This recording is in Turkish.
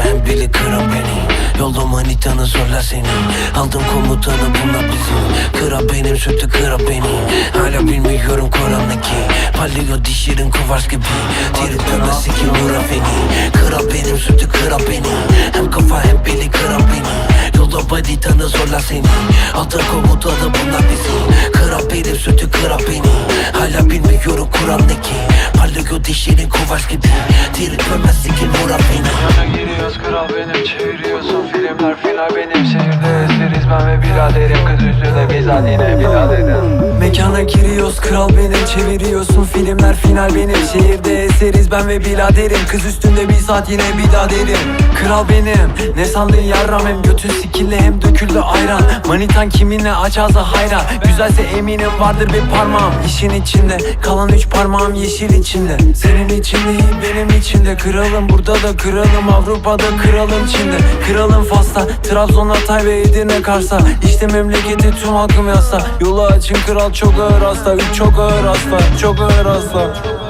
hem biri kıran beni. Yolda manitanı zorla seni. Aldım komutanı bunlar bizim. Kıra benim sütü kıra beni. Hala bilmiyorum Kur'an'daki. Palio dişlerin kuvars gibi. Diri dönmesi ki vura beni. Kıra benim sütü kıra beni. Hem kafa hem beli kıra beni. Yolda manitanı zorla seni. Aldım komutanı bunlar bizim. Kıra benim sütü kıra beni. Hala bilmiyorum Kur'an'daki Palio dişlerin kuvars gibi. Diri dönmesi ki vura beni Yana giriyoruz kral benim çeviriyorsun filmler final. Benim şehirde eseriz ben ve biraderim. Kız üstüne bizzat yine biraderim. Mekana giriyoruz kral benim çeviriyorsun filmler final. Benim Şehirde eseriz ben ve biladerim Kız üstünde bir saat yine bir daha derim Kral benim. Ne sandın yarram? Hem götün sikille hem döküldü ayran. Manitan kiminle aç hayran. Güzelse eminim vardır bir parmağım. İşin içinde Kalan üç parmağım yeşil içinde. Senin için değil benim içinde. Kralım burada da kralım Avrupa'da kralım Çin'de. Kralım Fas'ta Trabzon Hatay ve Edirne Kars'ta. İşte memleketi tüm halkım yasa Yolu açın kral çok ağır hasta. Üç çok ağır hasta Çok ağır hasta